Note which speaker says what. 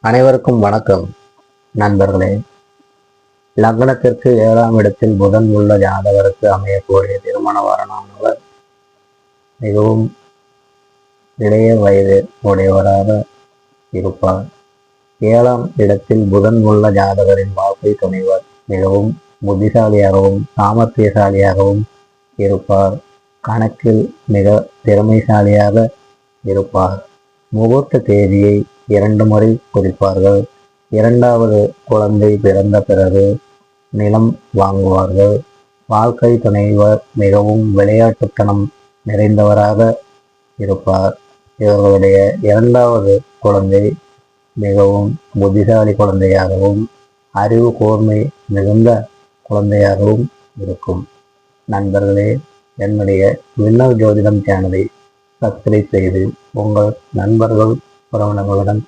Speaker 1: அனைவருக்கும் வணக்கம் நண்பர்களே. லக்னத்திற்கு ஏழாம் இடத்தில் புதன் உள்ள ஜாதகருக்கு அமையக்கூடிய திருமண வரனானவர் மிகவும் இளைய வயது உடையவராக இருப்பார். ஏழாம் இடத்தில் புதன் உள்ள ஜாதகரின் வாழ்க்கை துணைவர் மிகவும் புத்திசாலியாகவும் சாமர்த்தியசாலியாகவும் இருப்பார். கணக்கில் மிக திறமைசாலியாக இருப்பார். முகூர்த்த தேதியை இரண்டு முறை குறிப்பார்கள் இரண்டாவது குழந்தை பிறந்த பிறகு நிலம் வாங்குவார்கள். வாழ்க்கை துணைவர் மிகவும் விளையாட்டுத்தனம் நிறைந்தவராக இருப்பார். இவர்களுடைய இரண்டாவது குழந்தை மிகவும் புத்திசாலி குழந்தையாகவும் அறிவு கூர்மை மிகுந்த குழந்தையாகவும் இருக்கும். நண்பர்களே என்னுடைய விண்ணல் ஜோதிடம் சேனலை சப்ஸ்கிரைப் செய்து உங்கள் நண்பர்கள் உறவினர்களுடன்